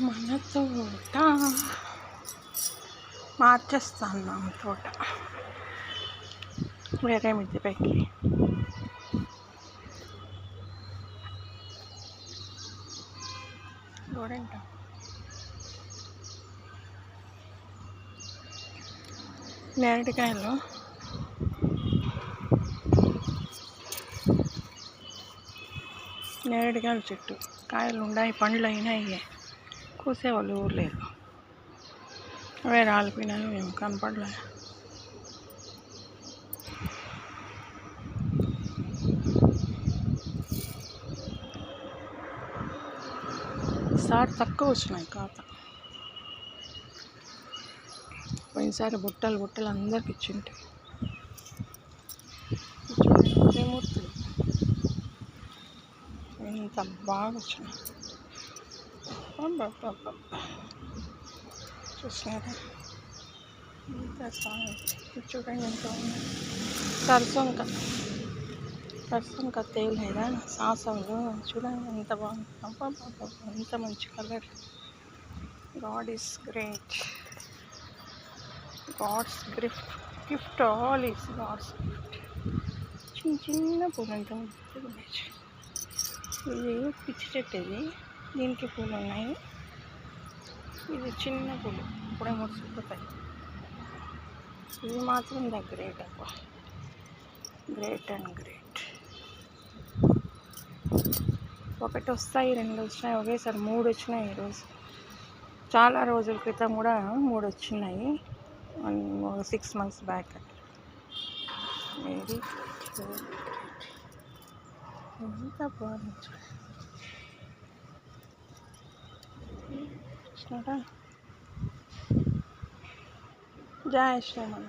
మన తోట. మార్చేస్తాను తోట. వేరే మిద్ది పైకి నేరడికాయలు నేరటికాయలు. చెట్టు. కాయలు ఉన్నాయి పండ్లు అయినాయి. కూసేవాళ్ళు ఊరు లేరు అవే రాలిపోయినాయి మేము కనపడలే. సార్ తక్కువ వచ్చినాయి కాత పోయినసారి బుట్టలు బుట్టలు అందరికి ఇచ్చింటే. ఇంత బాగా వచ్చినాయి. చూసినారా ఎంత బాగా ఇది చూడండి ఎంత ఉంది సరసంక సరసంక తేలేదా సాసంలో చూడండి ఎంత బాగుంది ఎంత మంచి colour God is great God's gift gift all is God's gift చిన్న చిన్న పూలు ఎంత ఇది పిచ్చి చెట్టు ఇది దీనికి పూలు ఉన్నాయి ఇది చిన్న పూలు. ఇప్పుడే మురిసిపోతాయి. ఇది మాత్రం ద గ్రేట్ అబ్బా. Great and great. ఒకటి వస్తాయి రెండు వచ్చినాయి ఒకేసారి మూడు వచ్చినాయి ఈరోజు. చాలా రోజుల క్రితం కూడా మూడు వచ్చినాయి. Six months back. వెరీ ఎంత బాగుంది. টাকা যায় সময়